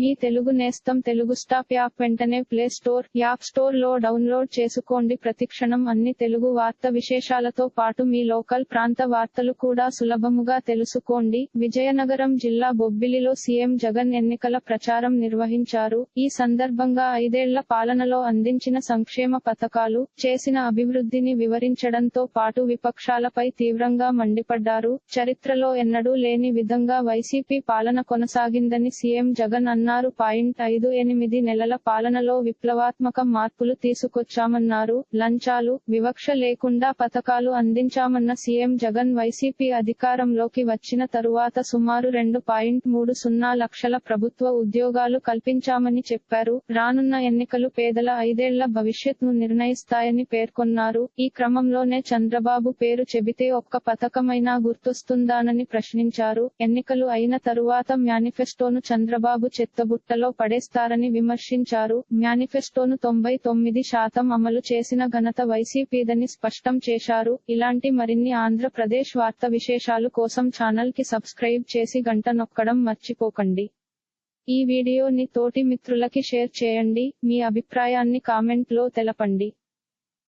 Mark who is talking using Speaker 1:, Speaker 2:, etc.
Speaker 1: మీ తెలుగు నేస్తం Telugu stop app వెంటనే play store app స్టోర్లో డౌన్లోడ్ చేసుకోండి. ప్రతిక్షణం అన్ని తెలుగు వార్త విశేషాలతో పాటు మీ లోకల్ ప్రాంత వార్తలు కూడా సులభముగా తెలుసుకోండి. విజయనగరం జిల్లా బొబ్బిలిలో సీఎం జగన్ ఎన్నికల ప్రచారం నిర్వహించారు. ఈ సందర్భంగా ఐదేళ్ళ పాలనలో అందించిన సంక్షేమ పథకాలు చేసిన అభివృద్ధిని వివరించడంతో పాటు విపక్షాలపై తీవ్రంగా మండిపడ్డారు. చరిత్రలో ఎన్నడూ లేని విధంగా వైసీపీ పాలన కొనసాగిందని సీఎం జగన్ అన్నారు. పాయింట్ ఐదు ఎనిమిది నెలల పాలనలో విప్లవాత్మక మార్పులు తీసుకొచ్చామన్నారు. లంచాలు వివక్ష లేకుండా పథకాలు అందించామన్న సీఎం జగన్ వైసీపీ అధికారంలోకి వచ్చిన తరువాత సుమారు రెండు పాయింట్ మూడు సున్నా లక్షల ప్రభుత్వ ఉద్యోగాలు కల్పించామని చెప్పారు. రానున్న ఎన్నికలు పేదల ఐదేళ్ళ భవిష్యత్ను నిర్ణయిస్తాయని పేర్కొన్నారు. ఈ క్రమంలోనే చంద్రబాబు పేరు చెబితే ఒక్క పథకమైనా గుర్తొస్తుందానని ప్రశ్నించారు. ఎన్నికలు అయిన తరువాత మేనిఫెస్టోను చంద్రబాబు చెత్తబుట్టలో పడేస్తారని విమర్శించారు. మేనిఫెస్టోను తొంభై తొమ్మిది శాతం అమలు చేసిన ఘనత వైసీపీదని స్పష్టం చేశారు. ఇలాంటి మరిన్ని ఆంధ్రప్రదేశ్ వార్త విశేషాలు కోసం ఛానల్కి సబ్స్క్రైబ్ చేసి గంట నొక్కడం మర్చిపోకండి. ఈ వీడియోని తోటి మిత్రులకి షేర్ చేయండి. మీ అభిప్రాయాన్ని కామెంట్లో తెలపండి.